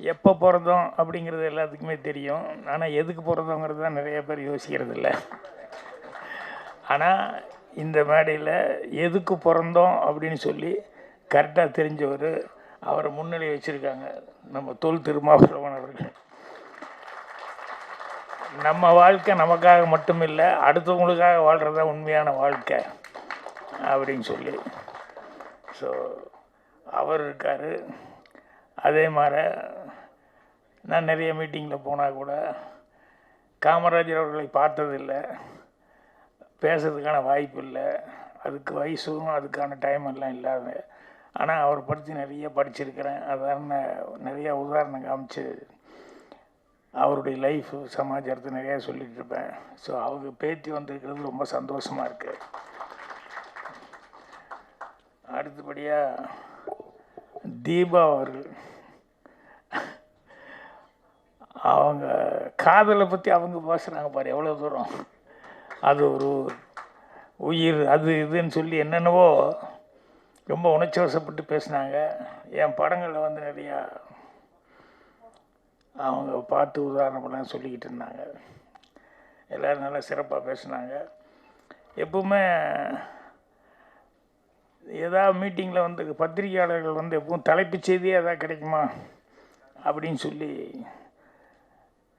எப்போ பிறந்தோம் அப்படிங்கிறது எல்லாத்துக்குமே தெரியும். ஆனால் எதுக்கு பிறந்தோங்கிறது தான் நிறைய பேர் யோசிக்கிறது இல்லை ஆனால் இந்த மேடையில் எதுக்கு பிறந்தோம் அப்படின்னு சொல்லி கரெக்டாக தெரிஞ்சவர் அவரை முன்னிலை வச்சுருக்காங்க நம்ம தொல் திருமாவளவன் அவர்கள். நம்ம வாழ்க்கை நமக்காக மட்டும் இல்லை அடுத்தவங்களுக்காக வாழ்கிறது தான் உண்மையான வாழ்க்கை அப்படின்னு சொல்லி. ஸோ அவர் இருக்கார். அதே மாதிரி நான் நிறைய மீட்டிங்கில் போனால் கூட காமராஜர் அவர்களை பார்த்ததில்லை. பேசுறதுக்கான வாய்ப்பு இல்லை. அதுக்கு வயசும் அதுக்கான டைம் எல்லாம் இல்லாத. ஆனால் அவர் பற்றி நிறைய படிச்சிருக்கிறேன். அதான் நிறைய உதாரணம் காமிச்சு அவருடைய லைஃப் சமாச்சாரத்தை நிறையா சொல்லிகிட்டு இருப்பேன். ஸோ அவங்க பேத்தி வந்திருக்கிறது ரொம்ப சந்தோஷமாக இருக்குது அடுத்தபடியாக தீபா அவர்கள். அவங்க காதலை பற்றி அவங்க பேசுகிறாங்க பாரு எவ்வளோ தூரம்? அது ஒரு உயிர் அது இதுன்னு சொல்லி என்னென்னவோ ரொம்ப உணர்ச்சி வசப்பட்டு பேசினாங்க. என் படங்களில் வந்து நிறையா அவங்க பார்த்து உதாரணமெல்லாம் சொல்லிக்கிட்டு இருந்தாங்க. எல்லோரும் நல்லா சிறப்பாக பேசினாங்க. எப்பவுமே ஏதாவது மீட்டிங்கில் வந்து பத்திரிகையாளர்கள் வந்து எப்பவும் தலைப்புச் செய்தியே எதாவது கிடைக்குமா? அப்படின்னு சொல்லி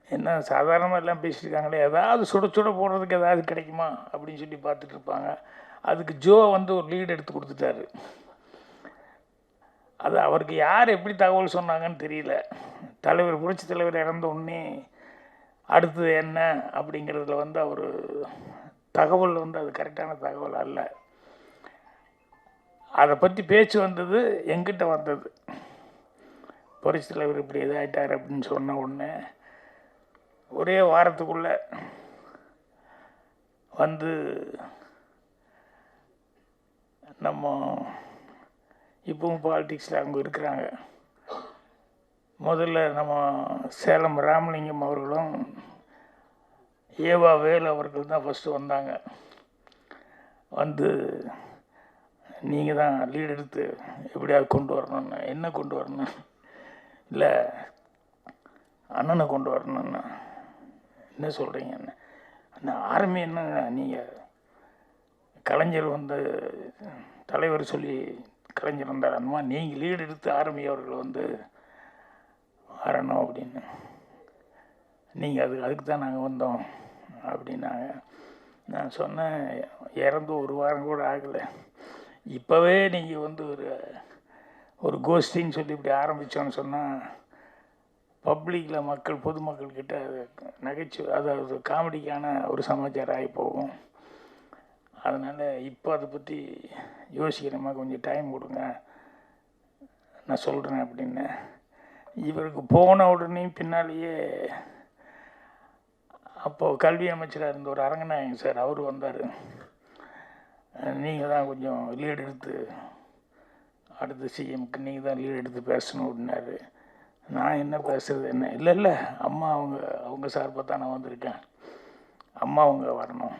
என்ன சாதாரணமாக எல்லாம் பேசியிருக்காங்களே ஏதாவது சுட சுட போடுறதுக்கு ஏதாவது கிடைக்குமா? அப்படின்னு சொல்லி பார்த்துட்டு இருப்பாங்க. அதுக்கு ஜோ வந்து ஒரு லீடு எடுத்து கொடுத்துட்டாரு. அது அவருக்கு யார் எப்படி தகவல் சொன்னாங்கன்னு தெரியல. தலைவர் புரட்சி தலைவர் இறந்த உடனே அடுத்தது என்ன அப்படிங்கிறதுல வந்து அவர் தகவல் வந்து அது கரெக்டான தகவல் அல்ல. அதை பற்றி பேச்சு வந்தது எங்கிட்ட வந்தது. புரட்சி தலைவர் இப்படி இதாகிட்டார் அப்படின்னு சொன்ன உடனே ஒரே வாரத்துக்குள்ள வந்து நம்ம இப்பவும் பாலிடிக்ஸில் அவங்க இருக்கிறாங்க. முதல்ல நம்ம சேலம் ராமலிங்கம் அவர்களும் ஏவா வேலு அவர்கள் தான் ஃபஸ்ட்டு வந்தாங்க. வந்து நீங்கள் தான் லீடு எடுத்து எப்படியாவது கொண்டு வரணும்னு. என்ன கொண்டு வரணும்? இல்லை அண்ணனை கொண்டு வரணும்னு. என்ன சொல்கிறீங்க அந்த ஆர்மி என்ன நீங்கள் கலைஞர் வந்து தலைவர் சொல்லி கலைஞர் வந்தார். அந்த மாதிரி நீங்கள் லீடு எடுத்து ஆர்மி அவர்கள் வந்து வரணும் அப்படின்னு. நீங்கள் அது அதுக்கு தான் நாங்கள் வந்தோம் அப்படின்னாங்க. நான் சொன்னேன் இறந்து ஒரு வாரம் கூட ஆகலை. இப்போவே நீங்கள் வந்து ஒரு ஒரு கோஷ்டின்னு சொல்லி இப்படி ஆரம்பித்தோன்னு சொன்னால் பப்ளிக்கில் மக்கள் பொதுமக்கள்கிட்ட அது நகைச்சுவை அதாவது காமெடிக்கான ஒரு சமாச்சாரம் ஆகி போகும். அதனால் இப்போ அதை பற்றி யோசிக்கிறமா கொஞ்சம் டைம் கொடுங்க. நான் சொல்கிறேன் அப்படின்னு. இவருக்கு போன உடனே பின்னாலேயே அப்போது கல்வி அமைச்சராக இருந்த ஒரு அரங்கநாயகன் சார் அவர் வந்தார். நீங்கள் தான் கொஞ்சம் லீடு எடுத்து அடுத்த சிஎம்க்கு நீங்கள் தான் லீடு எடுத்து பேசணும் அப்படின்னாரு. நான் என்ன பேசுறது என்ன? இல்லை இல்லை. அம்மா அவங்க அவங்க சார்பாக தான் நான் வந்திருக்கேன். அம்மா அவங்க வரணும்.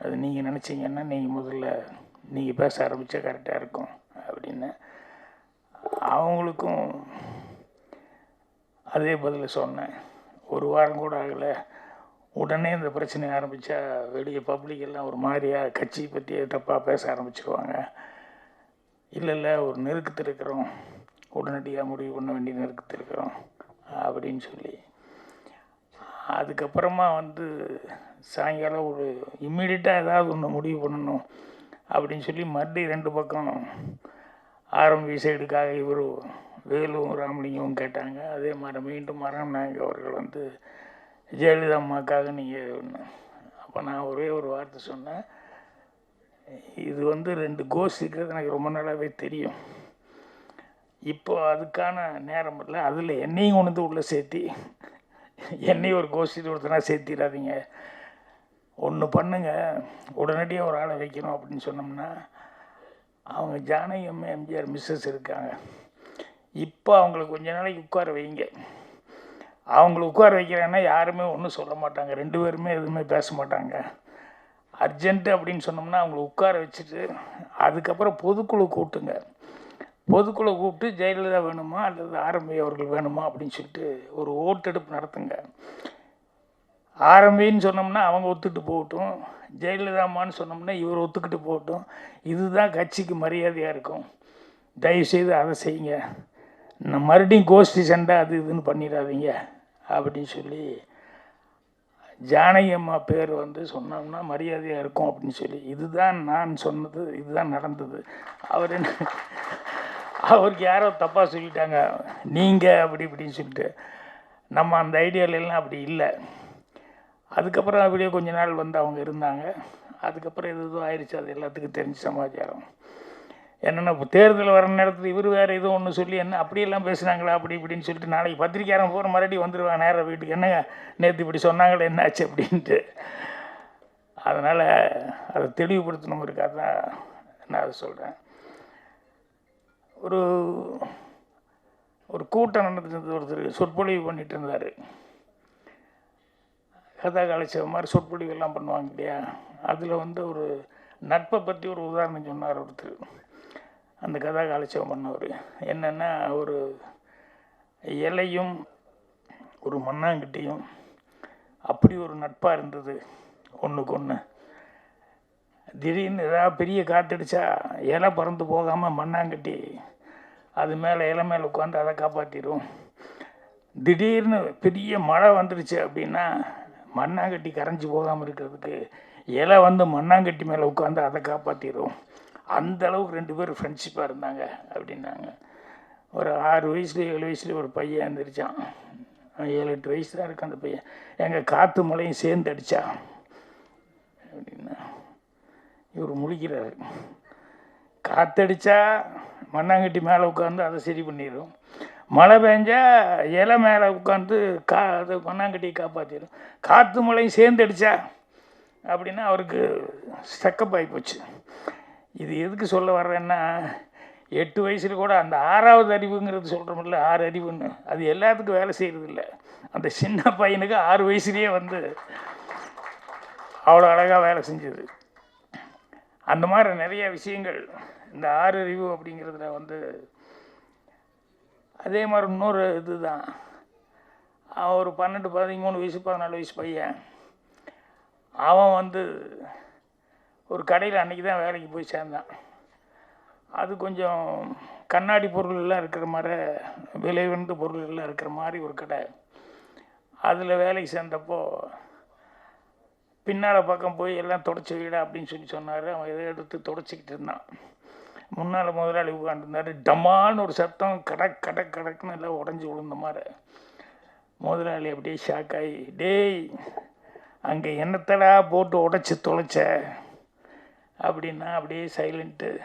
அது நீங்கள் நினச்சிங்கன்னா நீங்கள் முதல்ல நீங்கள் பேச ஆரம்பித்தா கரெக்டாக இருக்கும் அப்படின்னு. அவங்களுக்கும் அதே பதில் சொன்னேன். ஒரு வாரம் கூட ஆகலை. உடனே இந்த பிரச்சனை ஆரம்பித்தா வெளியே பப்ளிக் எல்லாம் ஒரு மாதிரியாக கட்சி பற்றி தப்பாக பேச ஆரம்பிச்சிருவாங்க. இல்லை இல்லை ஒரு நெருக்கத்தில் இருக்கிறோம். உடனடியாக முடிவு பண்ண வேண்டிய நெருக்கத்தில் இருக்கிறோம் அப்படின்னு சொல்லி. அதுக்கப்புறமா வந்து சாயங்காலம் ஒரு இம்மிடியட்டாக ஏதாவது ஒன்று முடிவு பண்ணணும் அப்படின்னு சொல்லி மறுபடியும் ரெண்டு பக்கம் ஆரம்பி சைடுக்காக இவர் வேலும் ராமலிங்கமும் கேட்டாங்க. அதே மாதிரி மீண்டும் மரம் நாங்கள் அவர்கள் வந்து ஜெயலலிதா அம்மாக்காக நீங்கள் ஒன்று அப்போ நான் ஒரே ஒரு வார்த்தை சொன்னேன். இது வந்து ரெண்டு கோஷ் இருக்கிறது எனக்கு ரொம்ப நாளாகவே தெரியும். இப்போ அதுக்கான நேரம் இல்லை. அதில் என்னையும் கொண்டு வந்து உள்ளே சேர்த்தி என்னையும் ஒரு கோஷ்டி ஒருத்தனாக சேர்த்திடாதீங்க ஒன்று பண்ணுங்க. உடனடியாக ஒரு ஆளை வைக்கணும் அப்படின்னு சொன்னோம்னா அவங்க ஜானகி அம்மா எம்ஜிஆர் மிஸ்ஸஸ் இருக்காங்க. இப்போ அவங்கள கொஞ்ச நாளைக்கு உட்கார வைங்க. அவங்கள உட்கார வைக்கிறேன்னா யாருமே ஒன்றும் சொல்ல மாட்டாங்க. ரெண்டு பேருமே எதுவுமே பேச மாட்டாங்க. அர்ஜென்ட்டு அப்படின்னு சொன்னோம்னா அவங்கள உட்கார வச்சுட்டு அதுக்கப்புறம் பொதுக்குழு கூட்டுங்க. பொதுக்குழு கூப்பிட்டு ஜெயலலிதா வேணுமா அல்லது ஆரம்பி அவர்கள் வேணுமா அப்படின்னு சொல்லிட்டு ஒரு ஓட்டெடுப்பு நடத்துங்க. ஆரம்பின்னு சொன்னோம்னா அவங்க ஒத்துக்கிட்டு போகட்டும். ஜெயலலிதாம்மான்னு சொன்னோம்னா இவர் ஒத்துக்கிட்டு போகட்டும். இதுதான் கட்சிக்கு மரியாதையாக இருக்கும். தயவுசெய்து அதை செய்யுங்க. நான் மறுபடியும் கோஷ்டி சண்டை அது இதுன்னு பண்ணிடாதீங்க அப்படின்னு சொல்லி ஜானகி அம்மா பேர் வந்து சொன்னோம்னா மரியாதையாக இருக்கும் அப்படின்னு சொல்லி. இதுதான் நான் சொன்னது இதுதான் நடந்தது. அவர் என்ன அவருக்கு யாரோ தப்பாக சொல்லிட்டாங்க. நீங்கள் அப்படி இப்படின்னு சொல்லிட்டு. நம்ம அந்த ஐடியாலெல்லாம் அப்படி இல்லை. அதுக்கப்புறம் அப்படியே கொஞ்ச நாள் வந்து அவங்க இருந்தாங்க. அதுக்கப்புறம் எது எதுவும் ஆயிடுச்சு அது எல்லாத்துக்கும் தெரிஞ்ச சமாச்சாரம். என்னென்னா இப்போ தேர்தல் வர நேரத்தில் இவர் வேறு எதுவும் ஒன்று சொல்லி என்ன அப்படியெல்லாம் பேசுனாங்களா? அப்படி இப்படின்னு சொல்லிட்டு நாளைக்கு பத்திரிக்கையாரன் போகிற மறுபடியும் வந்துடுவாங்க நேராக வீட்டுக்கு. என்னங்க நேற்று இப்படி சொன்னாங்களே என்னாச்சு அப்படின்ட்டு. அதனால் அதை தெளிவுபடுத்தணுங்கிறதுக்காக தான் நான் அதை சொல்கிறேன் ஒரு ஒரு கூட்டம் நடந்துட்டு ஒருத்தர் சொற்பொழிவு பண்ணிட்டு இருந்தார். கதா கலைச்ச மாதிரி சொற்பொழிவு எல்லாம் பண்ணுவாங்க இல்லையா? அதில் வந்து ஒரு நட்பை பற்றி ஒரு உதாரணம் சொன்னார் ஒருத்தர். அந்த கதா காலட்சேபம் பண்ணவர். என்னென்னா ஒரு இலையும் ஒரு மண்ணாங்கட்டியும் அப்படி ஒரு நட்பாக இருந்தது. ஒன்றுக்கு ஒன்று திடீர்னு ஏதாவது பெரிய காற்றடிச்சா இலை பறந்து போகாமல் மண்ணாங்கட்டி அது மேலே இலை மேலே உட்காந்து அதை காப்பாற்றிடும் திடீர்னு பெரிய மழை வந்துடுச்சு அப்படின்னா மண்ணாங்கட்டி கரைஞ்சி போகாமல் இருக்கிறதுக்கு இலை வந்து மண்ணாங்கட்டி மேலே உட்காந்து அதை காப்பாற்றிடும் அந்த அளவுக்கு ரெண்டு பேரும் ஃப்ரெண்ட்ஷிப்பாக இருந்தாங்க அப்படின்னாங்க. ஒரு ஆறு வயசுல ஏழு வயசுல ஒரு பையன் எழுந்திரிச்சான் ஏழு எட்டு வயசு தான் இருக்கு அந்த பையன். எங்கள் காற்று மழையும் சேர்ந்து அடித்தான் இவர் முழிக்கிறாரு. காற்றடிச்சா மண்ணாங்கட்டி மேலே உட்காந்து அதை சரி பண்ணிடும் மழை பெஞ்சா இலை மேலே உட்காந்து கா அது மண்ணாங்கட்டியை காப்பாற்றிடும் காற்று மழையும் சேர்ந்து அடித்தா அப்படின்னா அவருக்கு ஸ்டக்கப் ஆகி போச்சு. இது எதுக்கு சொல்ல வர்றேன்னா எட்டு வயசில் கூட அந்த ஆறாவது அறிவுங்கிறது சொல்கிறோம்ல ஆறு அறிவுன்னு. அது எல்லாத்துக்கும் வேலை செய்கிறது இல்லை அந்த சின்ன பையனுக்கு ஆறு வயசுலேயே வந்து அவ்வளோ அழகாக வேலை செஞ்சது. அந்த மாதிரி நிறைய விஷயங்கள் இந்த ஆறு அறிவு அப்படிங்கிறதுல வந்து அதே மாதிரி இன்னொரு இதுதான். அவன் ஒரு பன்னெண்டு பதிமூணு வயசு பதினாலு வயசு பையன். அவன் வந்து ஒரு கடையில் அன்றைக்கி தான் வேலைக்கு போய் சேர்ந்தான். அது கொஞ்சம் கண்ணாடி பொருள்கள்லாம் இருக்கிற மாதிரி விலை வந்து பொருள் இருக்கிற மாதிரி ஒரு கடை. அதில் வேலைக்கு சேர்ந்தப்போ பின்னால் பக்கம் போய் எல்லாம் தொடச்சி வீடா அப்படின்னு சொல்லி சொன்னார். அவன் எதை எடுத்து தொடச்சிக்கிட்டு இருந்தான். முன்னால் முதலாளி உட்காந்துருந்தார் டமான்னு ஒரு சத்தம் கடக் கடக் கடக்குன்னு எல்லாம் உடஞ்சி விழுந்த மாதிரி. முதலாளி அப்படியே ஷாக் ஆகி டேய் அங்கே என்னத்தடா போட்டு உடச்சி தொலைச்ச? அப்படின்னா அப்படியே சைலண்ட்டு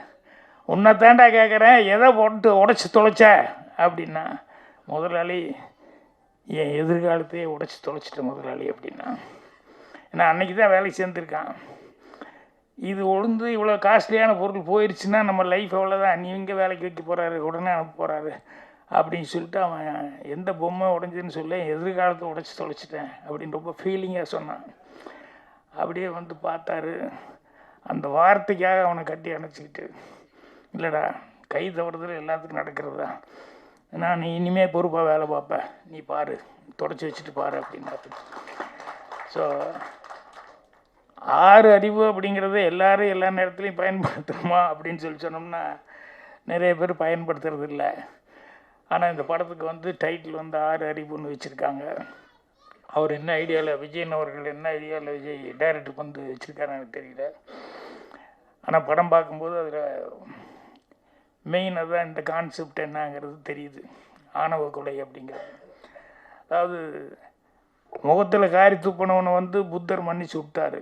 உன்னை தாண்டா கேட்குறேன் எதை போட்டு உடச்சி தொலைச்ச? அப்படின்னா முதலாளி என் எதிர்காலத்தையே உடச்சி தொலைச்சிட்ட முதலாளி அப்படின்னா. ஏன்னா அன்றைக்கி தான் வேலைக்கு சேர்ந்துருக்கான். இது ஒழுந்து இவ்வளோ காஸ்ட்லியான பொருள் போயிடுச்சுன்னா நம்ம லைஃப் அவ்வளோதான் நீ இங்கே வேலைக்கு வைக்க போகிறாரு உடனே அனுப்ப போகிறாரு அப்படின்னு சொல்லிட்டு அவன் எந்த பொம்மை உடஞ்சதுன்னு சொல்ல எதிர்காலத்தை உடச்சி தொலைச்சிட்டேன் அப்படின்னு ரொம்ப ஃபீலிங்காக சொன்னான். அப்படியே வந்து பார்த்தாரு. அந்த வார்த்தைக்காக அவனை கட்டி அணைச்சிக்கிட்டு இல்லைடா கை தவறுதல் எல்லாத்துக்கும் நடக்கிறது தான். நான் நீ இனிமேல் பொறுப்பாக வேலை பார்ப்ப. நீ பாரு தொடச்சி வச்சுட்டு பாரு அப்படின்னாரு. ஸோ ஆறு அறிவு அப்படிங்கிறத எல்லாரும் எல்லா நேரத்துலையும் பயன்படுத்துகிறோமா அப்படின்னு சொல்லி சொன்னோம்னா நிறைய பேர் பயன்படுத்துறது இல்லை. ஆனால் இந்த படத்துக்கு வந்து டைட்டில் வந்து ஆறு அறிவுன்னு வச்சுருக்காங்க. அவர் என்ன ஐடியாவில் விஜயன் அவர்கள் என்ன ஐடியாவில் விஜய் டைரக்டருக்கு வந்து வச்சுருக்காரு எனக்கு தெரியல. ஆனால் படம் பார்க்கும்போது அதில் மெயின் அதுதான் இந்த கான்செப்ட் என்னங்கிறது தெரியுது. ஆணவ கொலை அப்படிங்கிறது. அதாவது முகத்தில் காரி துப்பினவனை வந்து புத்தர் மன்னிச்சு விட்டார்.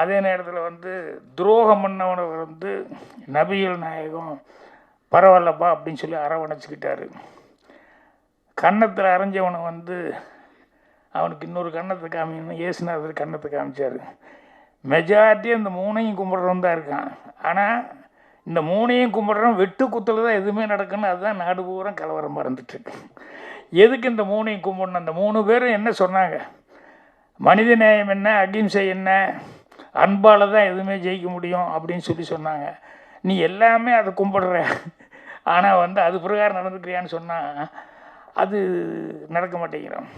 அதே நேரத்தில் வந்து துரோகம் பண்ணவனை வந்து நபிகள் நாயகம் பரவாயில்லப்பா அப்படின்னு சொல்லி அரவணைச்சிக்கிட்டாரு. கன்னத்தில் அரைஞ்சவனை வந்து அவனுக்கு இன்னொரு கன்னத்தை காமிக்கணும் இயேசுநாதர் கன்னத்தை காமிச்சார். மெஜாரிட்டி அந்த மூணையும் கும்பிட்றவன் தான் இருக்கான். ஆனால் இந்த மூணையும் கும்பிட்றவன் வெட்டு குத்தில் தான் எதுவுமே நடக்குன்னு அதுதான் நாடு பூரா கலவரம் மறந்துட்டுருக்கு எதுக்கு இந்த மூணையும் கும்பிடணும்? அந்த மூணு பேரும் என்ன சொன்னாங்க? மனித நேயம் என்ன? அகிம்சை என்ன? அன்பால் தான் எதுவுமே ஜெயிக்க முடியும் அப்படின்னு சொல்லி சொன்னாங்க. நீ எல்லாமே அதை கும்பிடுற. ஆனால் வந்து அது பிரகாரம் நடந்துக்கிறியான்னு சொன்னால் அது நடக்க மாட்டேங்கிறோம்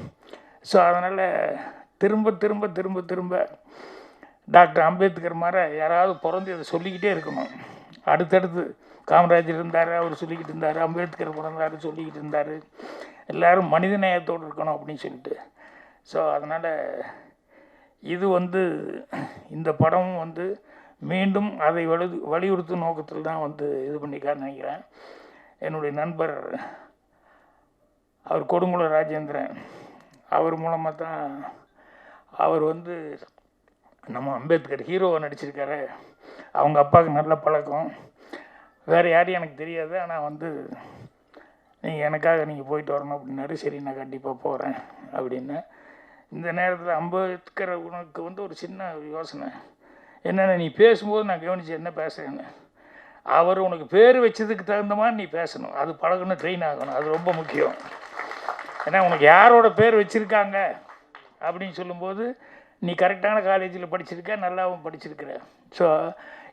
ஸோ அதனால் திரும்ப திரும்ப திரும்ப திரும்ப டாக்டர் அம்பேத்கர் மாதிரி யாராவது பிறந்து இதை சொல்லிக்கிட்டே இருக்கணும். அடுத்தடுத்து காமராஜர் இருந்தார் அவர் சொல்லிக்கிட்டு இருந்தார் அம்பேத்கர் பிறந்தார் சொல்லிக்கிட்டு இருந்தார். எல்லாரும் மனித நேயத்தோடு இருக்கணும் அப்படின்னு சொல்லிட்டு. ஸோ அதனால் இது வந்து இந்த படமும் வந்து மீண்டும் அதை வலு வலியுறுத்தும் நோக்கத்தில் தான் வந்து இது பண்ணிக்கான்னு நினைக்கிறேன். என்னுடைய நண்பர் அவர் கொடுங்குள ராஜேந்திரன். அவர் மூலமாக தான் அவர் வந்து நம்ம அம்பேத்கர் ஹீரோவை நடிச்சிருக்காரு. அவங்க அப்பாவுக்கு நல்ல பழக்கம். வேறு யாரையும் எனக்கு தெரியாது. ஆனால் வந்து எனக்காக நீங்கள் போயிட்டு வரணும் அப்படின்னாரு. சரி நான் கண்டிப்பாக போகிறேன் அப்படின்னு. இந்த நேரத்தில் அம்பேத்கர் உனக்கு வந்து ஒரு சின்ன யோசனை. என்னென்ன நீ பேசும்போது நான் கவனிச்சு என்ன பேசுகிறேன்னு அவர் உனக்கு பேர் வச்சதுக்கு தகுந்த மாதிரி நீ பேசணும். அது பழகணும் ட்ரெயின் ஆகணும். அது ரொம்ப முக்கியம். ஏன்னா உனக்கு யாரோட பேர் வச்சுருக்காங்க அப்படின்னு சொல்லும்போது நீ கரெக்டான காலேஜில் படிச்சிருக்க நல்லாவும் படிச்சிருக்கிற. ஸோ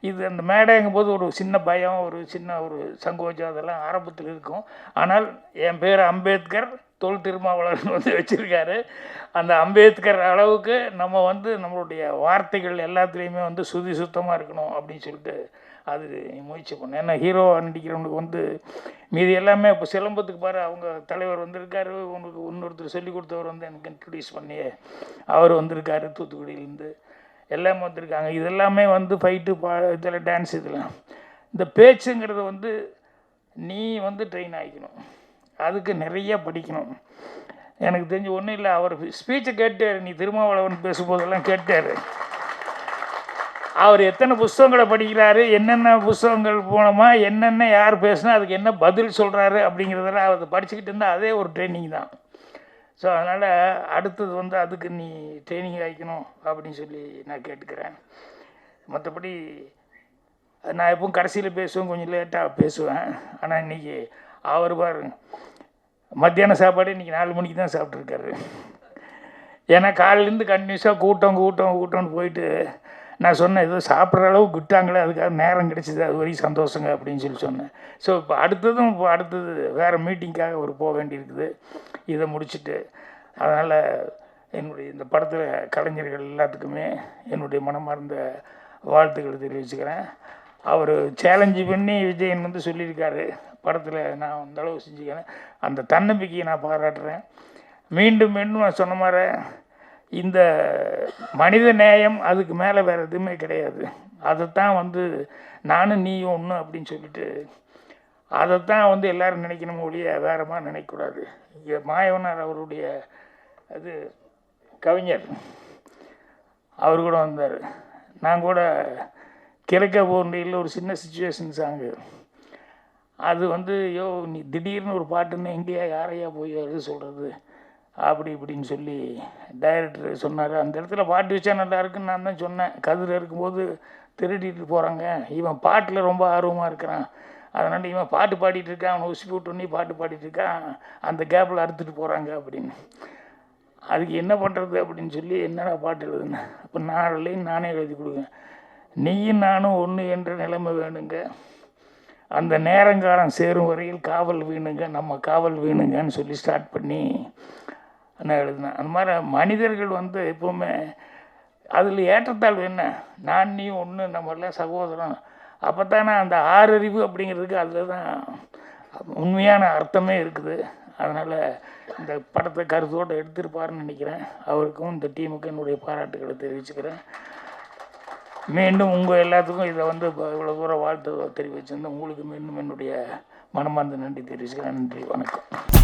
இது அந்த மேடைங்கும் போது ஒரு சின்ன பயம் ஒரு சின்ன ஒரு சங்கோஜம் அதெல்லாம் ஆரம்பத்தில் இருக்கும். ஆனால் என் பேர் அம்பேத்கர் தொல் திருமாவளவன் வந்து வச்சுருக்காரு. அந்த அம்பேத்கர் அளவுக்கு நம்ம வந்து நம்மளுடைய வார்த்தைகள் எல்லாத்துலேயுமே வந்து சுதி சுத்தமாக இருக்கணும் அப்படின்னு சொல்லிட்டு அது முயற்சி பண்ணேன் ஏன்னா ஹீரோ நடிக்கிறவனுக்கு வந்து மீதி எல்லாமே இப்போ சிலம்பத்துக்கு பாரு அவங்க தலைவர் வந்திருக்காரு. உனக்கு இன்னொருத்தர் சொல்லி கொடுத்தவர் வந்து எனக்கு இன்ட்ரடியூஸ் பண்ணி அவர் வந்திருக்காரு தூத்துக்குடியிலேருந்து. எல்லாமே வந்திருக்காங்க. இதெல்லாமே வந்து ஃபைட்டு பா இதில் டான்ஸ் இதெல்லாம் இந்த பேச்சுங்கிறது வந்து நீ வந்து ட்ரெயின் ஆகிக்கணும் அதுக்கு நிறைய படிக்கணும். எனக்கு தெரிஞ்சு ஒன்றும் இல்லை அவர் ஸ்பீச்சை கேட்டார் நீ திருமாவளவன் பேசும்போதெல்லாம் கேட்டார். அவர் எத்தனை புஸ்தகங்களை படிக்கிறாரு என்னென்ன புஸ்தகங்கள் போனோமா என்னென்ன யார் பேசுனா அதுக்கு என்ன பதில் சொல்கிறாரு அப்படிங்கிறதெல்லாம் அதை படிச்சுக்கிட்டு இருந்தால் அதே ஒரு ட்ரைனிங் தான். ஸோ அதனால் அடுத்தது வந்து அதுக்கு நீ ட்ரைனிங் ஆகிக்கணும் அப்படின்னு சொல்லி நான் கேட்டுக்கிறேன். மற்றபடி நான் எப்பவும் கடைசியில் பேசுவேன் கொஞ்சம் லேட்டாக பேசுவேன். ஆனால் இன்றைக்கி அவர் பாரு மத்தியான சாப்பாடு இன்றைக்கி நாலு மணிக்கு தான் சாப்பிட்ருக்காரு ஏன்னா காலிலேருந்து கண்டினியூஸாக கூட்டம் கூட்டம் கூட்டம்னு போயிட்டு நான் சொன்னேன் ஏதோ சாப்பிட்ற அளவுக்கு விட்டாங்களே அதுக்காக நேரம் கிடச்சிது அது வரைக்கும் சந்தோஷங்க அப்படின்னு சொல்லி சொன்னேன். ஸோ இப்போ அடுத்ததும் இப்போ அடுத்தது வேறு மீட்டிங்க்காக ஒரு போக வேண்டியிருக்குது. இதை முடிச்சுட்டு அதனால் என்னுடைய இந்த படத்தில் கலைஞர்கள் எல்லாத்துக்குமே என்னுடைய மனமார்ந்த வாழ்த்துக்களை தெரிவிச்சுக்கிறேன். அவர் சேலஞ்சு பண்ணி விஜயன் வந்து சொல்லியிருக்காரு. படத்தில் நான் அந்த அளவு செஞ்சுக்கிறேன். அந்த தன்னம்பிக்கையை நான் பாராட்டுறேன். மீண்டும் மீண்டும் நான் சொன்ன மாதிரி இந்த மனித நேயம் அதுக்கு மேலே வேறு எதுவுமே கிடையாது. அதைத்தான் வந்து நானும் நீயும் ஒன்று அப்படின்னு சொல்லிட்டு அதைத்தான் வந்து எல்லோரும் நினைக்கணும் ஒழிய வேறமாக நினைக்கக்கூடாது. இங்கே மாயவனார் அவருடைய அது கவிஞர் அவர் கூட வந்தார். நான் கூட கிழக்க போண்டியில் ஒரு சின்ன சுச்சுவேஷன் சாங்கு அது வந்து யோ நீ திடீர்னு ஒரு பாட்டுன்னு எங்கேயா யாரையா போய் வருது சொல்கிறது அப்படி இப்படின்னு சொல்லி டைரக்டர் சொன்னார். அந்த இடத்துல பாட்டு வச்சா நல்லா இருக்குன்னு நான் தான் சொன்னேன். கதிர் இருக்கும்போது திருடிட்டு போகிறாங்க இவன் பாட்டில் ரொம்ப ஆர்வமாக இருக்கிறான். அதனால் இவன் பாட்டு பாடிட்டு இருக்கான். அவனை உசி போட்டு பாட்டு பாடிட்டு இருக்கான். அந்த கேப்பில் அறுத்துட்டு போகிறாங்க அப்படின்னு. அதுக்கு என்ன பண்ணுறது அப்படின்னு சொல்லி என்னடா பாட்டு எழுதுனேன் அப்போ நாளையும் நானே எழுதி கொடுக்குறேன். நீயும் நானும் ஒன்று என்ற நிலைமை வேணுங்க. அந்த நேரங்காலம் சேரும் வரையில் காவல் வீணுங்க. நம்ம காவல் வீணுங்கன்னு சொல்லி ஸ்டார்ட் பண்ணி நான் எழுதினேன். அந்த மாதிரி மனிதர்கள் வந்து எப்போவுமே அதில் ஏற்றத்தாழ்வு என்ன? நான் நீ ஒன்று நம்மளாம் சகோதரம் அப்போ தானே அந்த ஆறறிவு அப்படிங்கிறதுக்கு அதில் தான் உண்மையான அர்த்தமே இருக்குது. அதனால் இந்த படத்தை கருத்தோடு எடுத்திருப்பாருன்னு நினைக்கிறேன். அவருக்கும் இந்த டீமுக்கும் என்னுடைய பாராட்டுகளை தெரிவிச்சுக்கிறேன். மீண்டும் உங்கள் எல்லாத்துக்கும் இதை வந்து இப்போ இவ்வளோ தூரம் வாழ்த்து தெரிவிச்சிருந்தேன் உங்களுக்கு மீண்டும் என்னுடைய மனமார்ந்த நன்றி தெரிவிச்சுக்கிறேன். நன்றி வணக்கம்.